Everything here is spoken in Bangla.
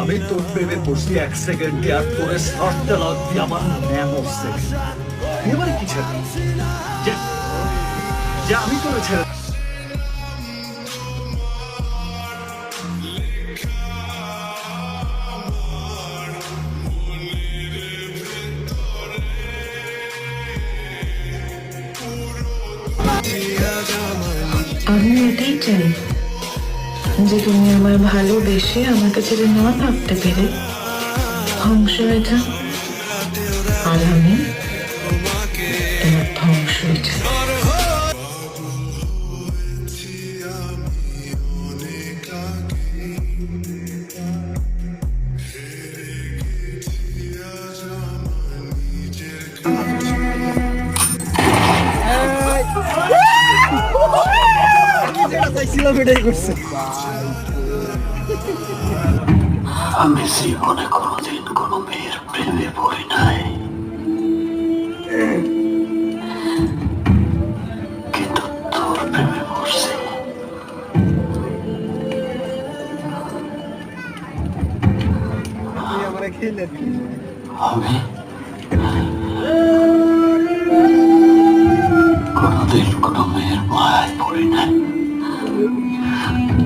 আমি তোর প্রেমে পড়ছি এক সেকেন্ডে আর তোরে লাগবি আমার সেকেন্ড কি ছেড়ে যে আমি তোরে ছেড়ে আমি এটাই চাই। যে তুমি আমার ভালোবেসে আমাকে ছেড়ে না থাকতে পেরে ধ্বংস যাও আর আমি তোমার ধ্বংস হয়ে যাই আমি জীবনে কোনোদিন কোনো মেয়ের প্রেমে পড়ি নাই। কিন্তু তোর প্রেমে পড়ছি। আমি কোনোদিন কোনো মেয়ের মায়ায় পড়ি নাই। Thank you.